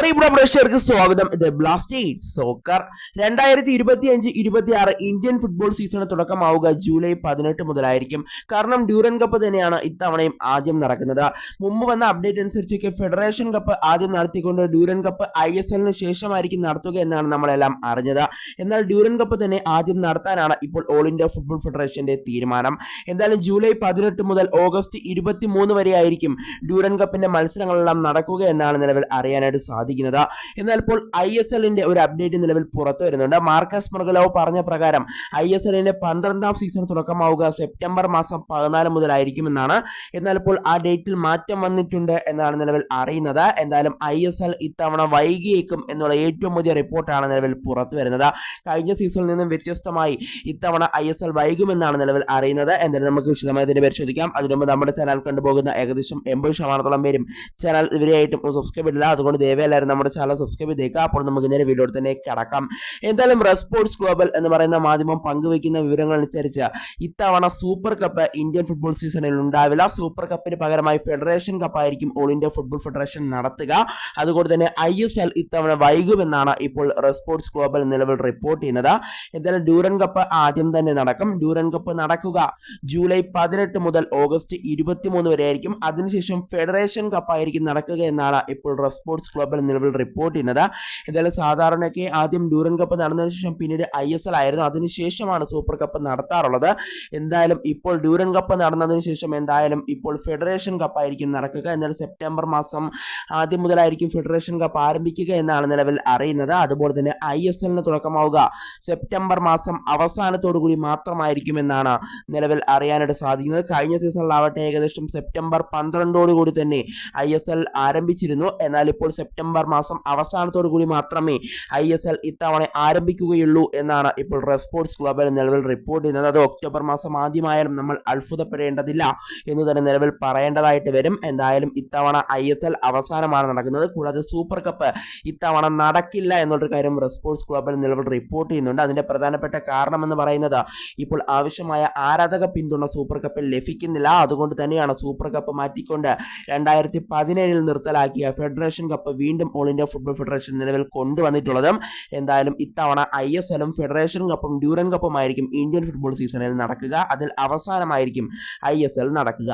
പ്രേക്ഷകർക്ക് സ്വാഗതം. ഇത് ബ്ലാസ്റ്റേഴ്സ് സോക്കർ രണ്ടായിരത്തി ഇരുപത്തി അഞ്ച് ഇരുപത്തി ആറ് ഇന്ത്യൻ ഫുട്ബോൾ സീസണ് തുടക്കമാവുക ജൂലൈ പതിനെട്ട് മുതലായിരിക്കും. കാരണം ഡ്യൂറൻ കപ്പ് തന്നെയാണ് ഇത്തവണയും ആദ്യം നടക്കുന്നത്. മുമ്പ് വന്ന അപ്ഡേറ്റ് അനുസരിച്ചൊക്കെ ഫെഡറേഷൻ കപ്പ് ആദ്യം നടത്തിക്കൊണ്ട് ഡ്യൂറൻ കപ്പ് ഐ എസ് എല്ലിന് ശേഷമായിരിക്കും നടത്തുക എന്നാണ് നമ്മളെല്ലാം അറിഞ്ഞത്. എന്നാൽ ഡ്യൂറൻ കപ്പ് തന്നെ ആദ്യം നടത്താനാണ് ഇപ്പോൾ ഓൾ ഇന്ത്യ ഫുട്ബോൾ ഫെഡറേഷന്റെ തീരുമാനം. എന്തായാലും ജൂലൈ പതിനെട്ട് മുതൽ ഓഗസ്റ്റ് ഇരുപത്തി മൂന്ന് വരെയായിരിക്കും ഡ്യൂറൻ കപ്പിന്റെ മത്സരങ്ങളെല്ലാം നടക്കുക എന്നാണ് നിലവിൽ അറിയാനായിട്ട് സാധിക്കുന്നത്. എന്നാൽ ഇപ്പോൾ ഐ എസ് എല്ലിന്റെ ഒരു അപ്ഡേറ്റ് നിലവിൽ പുറത്തു വരുന്നുണ്ട്. മാർക്കസ് മൃഗലാവ് പറഞ്ഞ പ്രകാരം ഐ എസ് എല്ലിന്റെ പന്ത്രണ്ടാം സീസൺ തുടക്കമാവുക സെപ്റ്റംബർ മാസം പതിനാല് മുതലായിരിക്കുമെന്നാണ്. എന്നാൽ ഇപ്പോൾ ആ ഡേറ്റിൽ മാറ്റം വന്നിട്ടുണ്ട് എന്നാണ് നിലവിൽ അറിയുന്നത്. എന്തായാലും ഐ എസ് എൽ ഇത്തവണ വൈകിയേക്കും എന്നുള്ള ഏറ്റവും പുതിയ റിപ്പോർട്ടാണ് നിലവിൽ പുറത്തു വരുന്നത്. കഴിഞ്ഞ സീസണിൽ നിന്നും വ്യത്യസ്തമായി ഇത്തവണ ഐ എസ് എൽ വൈകുമെന്നാണ് നിലവിൽ അറിയുന്നത്. എന്തായാലും നമുക്ക് വിശദമായി ഇതിനെ പരിശോധിക്കാം അതിനു നമ്മുടെ ചാനൽ കണ്ടുപോകുന്ന ഏകദേശം എൺപത് ശതമാനത്തോളം പേരും ചാനൽ ഇവരെയായിട്ടും സബ്സ്ക്രൈബ് ചെയ്തില്ല അതുകൊണ്ട് ദയവായി എല്ലാവരും നമ്മുടെ ചാനൽ സബ്സ്ക്രൈബ് ചെയ്തേക്കുക അപ്പോൾ നമുക്ക് ഇന്നലെ വീഡിയോയിൽ തന്നെ കിടക്കാം. എന്തായാലും റെസ്പോർട്സ് ഗ്ലോബൽ എന്ന് പറയുന്ന മാധ്യമം പങ്കുവയ്ക്കുന്ന വിവരങ്ങൾ അനുസരിച്ച് ഇത്തവണ സൂപ്പർ കപ്പ് ഇന്ത്യൻ ഫുട്ബോൾ സീസണിൽ ഉണ്ടാവില്ല. സൂപ്പർ കപ്പിന് പകരമായി ഫെഡറേഷൻ കപ്പായിരിക്കും ഓൾ ഇന്ത്യ ഫുട്ബോൾ ഫെഡറേഷൻ നടത്തുക. അതുകൊണ്ട് തന്നെ ഐ എസ് എൽ ഇത്തവണ വൈകുമെന്നാണ് ഇപ്പോൾ റെസ്പോർട്സ് ഗ്ലോബൽ നിലവിൽ റിപ്പോർട്ട് ചെയ്യുന്നത്. എന്തായാലും ഡ്യൂറൻ കപ്പ് ആദ്യം തന്നെ നടക്കും. ഡ്യൂറൻ കപ്പ് നടക്കുക ജൂലൈ പതിനെട്ട് മുതൽ ഓഗസ്റ്റ് ഇരുപത്തിമൂന്ന് വരെ ആയിരിക്കും. അതിനുശേഷം ഫെഡറേഷൻ കപ്പായിരിക്കും നടക്കുക എന്നാണ് ഇപ്പോൾ റെസ്പോർട്സ് ഗ്ലോബൽ നിലവിൽ റിപ്പോർട്ട് ചെയ്യുന്നത്. എന്തായാലും സാധാരണയൊക്കെ ആദ്യം ഡ്യൂറൻ കപ്പ് നടന്നതിന് ശേഷം പിന്നീട് ഐ എസ് എൽ ആയിരുന്നു. അതിനുശേഷമാണ് സൂപ്പർ കപ്പ് നടത്താറുള്ളത്. എന്തായാലും ഇപ്പോൾ ഡ്യൂറൻ കപ്പ് നടന്നതിന് ശേഷം എന്തായാലും ഇപ്പോൾ ഫെഡറേഷൻ കപ്പ് ആയിരിക്കും നടക്കുക. എന്നാൽ സെപ്റ്റംബർ മാസം ആദ്യം മുതലായിരിക്കും ഫെഡറേഷൻ കപ്പ് ആരംഭിക്കുക എന്നാണ് നിലവിൽ അറിയുന്നത്. അതുപോലെ തന്നെ ഐ എസ് എല്ലിന് തുടക്കമാവുക സെപ്റ്റംബർ മാസം അവസാനത്തോടു കൂടി മാത്രമായിരിക്കും എന്നാണ് നിലവിൽ അറിയാനായിട്ട് സാധിക്കുന്നത്. കഴിഞ്ഞ സീസണിലാവട്ടെ ഏകദേശം സെപ്റ്റംബർ പന്ത്രണ്ടോടു കൂടി തന്നെ ഐ എസ് എൽ ആരംഭിച്ചിരുന്നു. എന്നാൽ ഇപ്പോൾ സെപ്റ്റംബർ മാസം അവസാനത്തോടു കൂടി മാത്രമേ ഐ എസ് എൽ ഇത്തവണ ആരംഭിക്കുകയുള്ളൂ എന്നാണ് ഇപ്പോൾ റെസ്പോർട്സ് ക്ലബ് നിലവിൽ റിപ്പോർട്ട് ചെയ്യുന്നത്. അത് ഒക്ടോബർ മാസം ആദ്യമായാലും നമ്മൾ അത്ഭുതപ്പെടേണ്ടതില്ല എന്ന് തന്നെ നിലവിൽ പറയേണ്ടതായിട്ട് വരും. എന്തായാലും ഇത്തവണ ഐ എസ് എൽ അവസാനമാണ് നടക്കുന്നത്. കൂടാതെ സൂപ്പർ കപ്പ് ഇത്തവണ നടക്കില്ല എന്നുള്ളൊരു കാര്യം റെസ്പോർട്സ് ക്ലബ് നിലവിൽ റിപ്പോർട്ട് ചെയ്യുന്നുണ്ട്. അതിന്റെ പ്രധാനപ്പെട്ട കാരണമെന്ന് പറയുന്നത് ഇപ്പോൾ ആവശ്യമായ ആരാധക പിന്തുണ സൂപ്പർ കപ്പിൽ ലഭിക്കുന്നില്ല. അതുകൊണ്ട് തന്നെയാണ് സൂപ്പർ കപ്പ് മാറ്റിക്കൊണ്ട് രണ്ടായിരത്തി പതിനേഴിൽ നിർത്തലാക്കിയ ഫെഡറേഷൻ കപ്പ് വീണ്ടും ഓൾ ഇന്ത്യ ഫുട്ബോൾ ഫെഡറേഷൻ നിലവിൽ കൊണ്ടുവന്നിട്ടുള്ളതും. എന്തായാലും ഇത്തവണ ഐ എസ് എല്ലും ഫെഡറേഷൻ കപ്പും ഡ്യൂറൻ കപ്പുമായിരിക്കും ഇന്ത്യൻ ഫുട്ബോൾ സീസണിൽ നടക്കുക. അതിൽ അവസാനമായിരിക്കും ഐ എസ് എൽ നടക്കുക.